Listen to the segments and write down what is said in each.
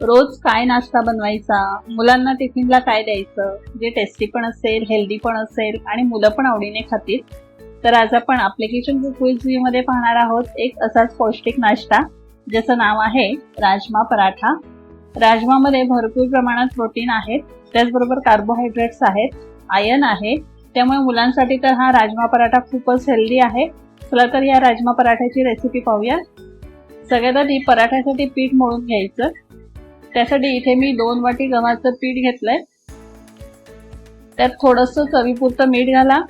रोज काय नाश्ता बनवायचा? मुलांना टिफिनला काय द्यायचं? जे टेस्टी पण असेल हेल्दी पण असेल आणि मुलं पण आवडीने खातील तर आज आपण ॲप्लिकेशन कुकमध्ये पाहणार आहोत. एक असाच पौष्टिक नाश्ता ज्याचं नाव आहे राजमा पराठा. राजमामध्ये भरपूर प्रमाणात प्रोटीन आहेत. त्याचबरोबर कार्बोहायड्रेट्स आहेत आयन आहे. त्यामुळे मुलांसाठी तर हा राजमा पराठा खूपच हेल्दी आहे. चला तर या राजमा पराठ्याची रेसिपी पाहूया. सगळ्यात आधी पराठ्यासाठी पीठ मळून घ्यायचं. त्यासाठी इथे मी दोन वाटी गव्हाचं पीठ घेतलंय. त्यात थोडंसं चवीपुरतं मीठ घाला.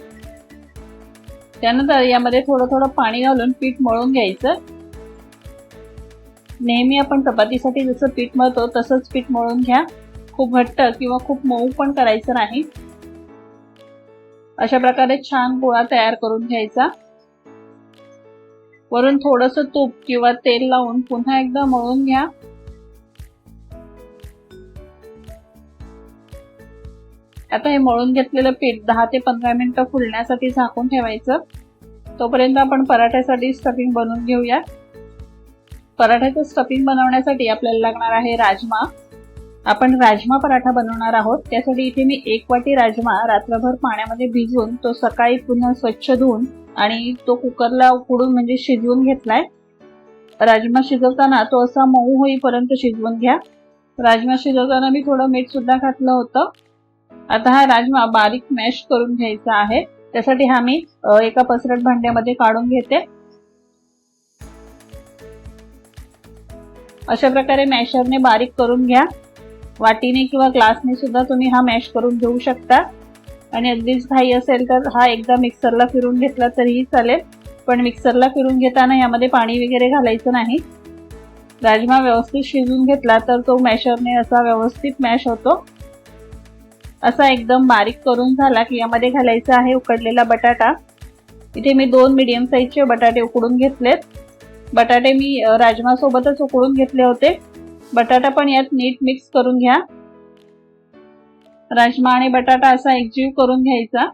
त्यानंतर यामध्ये थोडं थोडं पाणी घालून पीठ मळून घ्यायचं. नेहमी आपण चपातीसाठी जसं पीठ मळतो तसंच पीठ मळून घ्या. खूप घट्ट किंवा खूप मऊ पण करायचं नाही. अशा प्रकारे छान गोळा तयार करून घ्यायचा. वरून थोडस तूप किंवा तेल लावून पुन्हा एकदा मळून घ्या. आता हे मळून घेतलेलं पीठ दहा ते पंधरा मिनटं फुलण्यासाठी झाकून ठेवायचं. तोपर्यंत आपण पराठ्यासाठी स्टफिंग बनवून घेऊया. पराठ्याचं स्टफिंग बनवण्यासाठी आपल्याला लागणार आहे राजमा. आपण राजमा पराठा बनवणार आहोत. त्यासाठी इथे मी एक वाटी राजमा रात्रभर पाण्यामध्ये भिजवून तो सकाळी पुन्हा स्वच्छ धुवून आणि तो कुकरला उकडून म्हणजे शिजवून घेतलाय. राजमा शिजवताना तो असा मऊ होईपर्यंत शिजवून घ्या. राजमा शिजवताना मी थोडं मीठ सुद्धा घातलं होतं. आता हा राजमा बारीक मॅश करून घ्यायचा आहे. त्यासाठी हा मी एका पसरट भांड्यामध्ये काढून घेते. अशा प्रकारे मॅशरने बारीक करून घ्या. वाटीने किंवा ग्लासने सुद्धा तुम्ही हा मॅश करून घेऊ शकता. आणि अगदीच घाई असेल तर हा एकदा मिक्सरला फिरून घेतला तरीही चालेल. पण मिक्सरला फिरून घेताना यामध्ये पाणी वगैरे घालायचं नाही. राजमा व्यवस्थित शिजून घेतला तर तो मॅशरने असा व्यवस्थित मॅश होतो. असा एकदम बारीक करून झाला की यामध्ये घालायचा आहे उकडलेला बटाटा. इथे मी दोन मिडियम साईजचे बटाटे उकडून घेतलेत. बटाटे मी राजमा सोबतच उकडून घेतले होते. बटाटा पण यात नीट मिक्स करून घ्या. राजमा आणि बटाटा असा एकजीव करून घ्यायचा.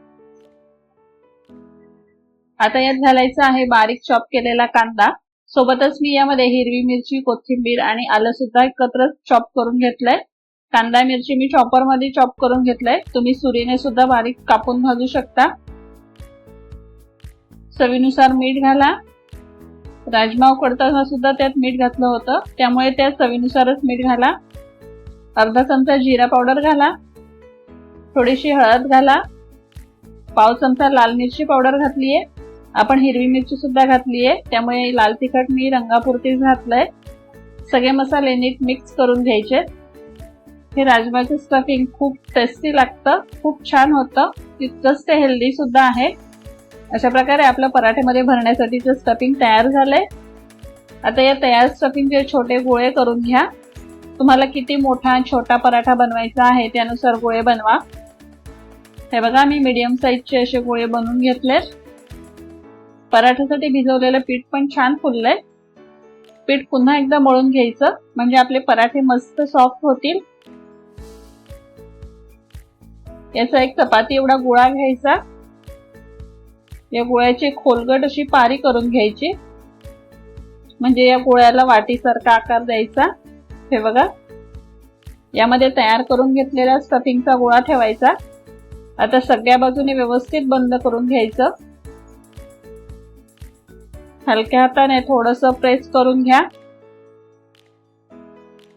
आता यात घालायचा आहे बारीक चॉप केलेला कांदा. सोबतच मी यामध्ये हिरवी मिरची कोथिंबीर आणि आलं सुद्धा एकत्र चॉप करून घेतलंय. कांदा मिरची मी चॉपरमध्ये चॉप करून घेतलाय. तुम्ही सुरीने सुद्धा बारीक कापून भाजू शकता. चवीनुसार मीठ घाला. राजमा उकडताना सुद्धा त्यात मीठ घातलं होतं. त्यामुळे त्यात चवीनुसारच मीठ घाला. अर्धा चमचा जिरा पावडर घाला. थोडीशी हळद घाला. पाव चमचा लाल मिरची पावडर घातलीये. आपण हिरवी मिरची सुद्धा घातलीये. त्यामुळे लाल तिखट मी रंगापुरतीच घातलंय. सगळे मसाले नीट मिक्स करून घ्यायचे हे राजमाचं स्टफिंग खूप टेस्टी लागतं खूप छान होतं तितकंच ते हेल्दी सुद्धा आहे. अशा प्रकारे आपल्या पराठेमध्ये भरण्यासाठीचं स्टफिंग तयार झालंय. आता या तयार स्टफिंगचे छोटे गोळे करून घ्या. तुम्हाला किती मोठा छोटा पराठा बनवायचा आहे त्यानुसार गोळे बनवा. हे बघा मी मीडियम साईजचे असे गोळे बनवून घेतले. पराठ्यासाठी भिजवलेलं पीठ पण छान फुललंय. पीठ पुन्हा एकदा मळून घ्यायचं म्हणजे आपले पराठे मस्त सॉफ्ट होतील. याचा एक चपाती एवढा गोळा घ्यायचा. या गोळ्याची खोलगट अशी पारी करून घ्यायची. म्हणजे या गोळ्याला वाटीसारखा आकार द्यायचा. हे बघा. यामध्ये तयार करून घेतलेला स्टफिंगचा गोळा ठेवायचा. आता सगळ्या बाजूने व्यवस्थित बंद करून घ्यायचं. हलक्या हाताने थोडस प्रेस करून घ्या.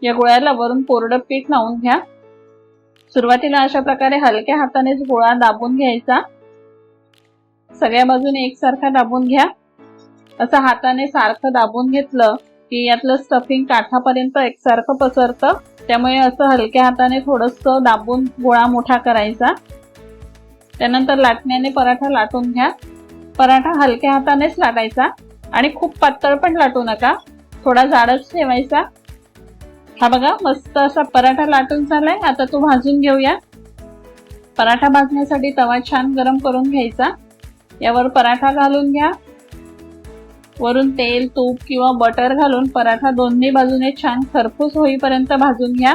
या गोळ्याला वरून कोरडं पीठ लावून घ्या. सुरुवातीला अशा प्रकारे हलक्या हातानेच गोळा दाबून घ्यायचा. सगळ्या बाजूने एकसारखा दाबून घ्या. असं हाताने सारखं दाबून घेतलं की यातलं स्टफिंग काठापर्यंत एकसारखं पसरतं. त्यामुळे असं हलक्या हाताने थोडस दाबून गोळा मोठा करायचा. त्यानंतर लाटण्याने पराठा लाटून घ्या. पराठा हलक्या हातानेच लाटायचा. आणि खूप पातळ पण लाटू नका. थोडा जाडच ठेवायचा. हा बघा मस्त असा पराठा लाटून झालाय. आता तो भाजून घेऊया. पराठा भाजण्यासाठी तवा छान गरम करून घ्यायचा. यावर पराठा घालून घ्या. वरून तेल तूप किंवा बटर घालून पराठा दोन्ही बाजूने छान खरपूस होईपर्यंत भाजून घ्या.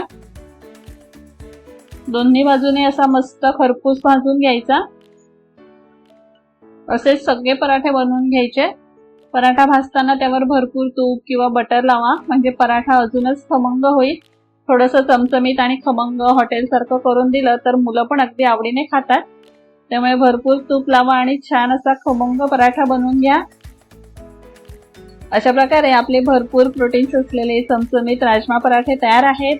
दोन्ही बाजूने असा मस्त खरपूस भाजून घ्यायचा. असे सगळे पराठे बनवून घ्यायचे. पराठा भाजताना त्यावर भरपूर तूप किंवा बटर लावा. म्हणजे पराठा अजूनच खमंग होईल. थोडंसं चमचमीत आणि खमंग हॉटेलसारखं करून दिलं तर मुलं पण अगदी आवडीने खातात. त्यामुळे भरपूर तूप लावा आणि छान असा खमंग पराठा बनवून घ्या. अशा प्रकारे आपले भरपूर प्रोटीन्स असलेले चमचमीत राजमा पराठे तयार आहेत.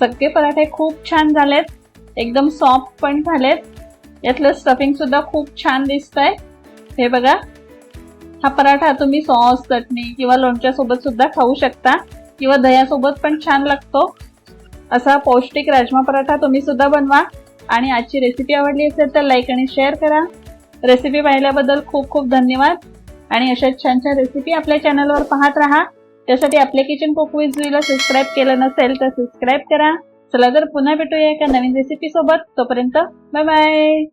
सगळे पराठे खूप छान झालेत. एकदम सॉफ्ट पण झालेत. यातलं स्टफिंग सुद्धा खूप छान दिसतंय. हे बघा. हा पराठा तुम्ही सॉस चटणी किंवा लोणच्या सोबत सुद्धा खाऊ शकता किंवा दह्यासोबत पण छान लागतो. असा पौष्टिक राजमा पराठा तुम्ही सुद्धा बनवा. आणि आजची रेसिपी आवडली असेल तर लाईक आणि शेअर करा. रेसिपी पाहिल्याबद्दल खूप खूप धन्यवाद. आणि अशा छान छान रेसिपी आपल्या चॅनलवर पाहत राहा. त्यासाठी आपल्या किचन कुक विथ सबस्क्राईब केलं नसेल तर सबस्क्राईब करा. चला तर पुन्हा भेटूया एका नवीन रेसिपी सोबत. तोपर्यंत बाय बाय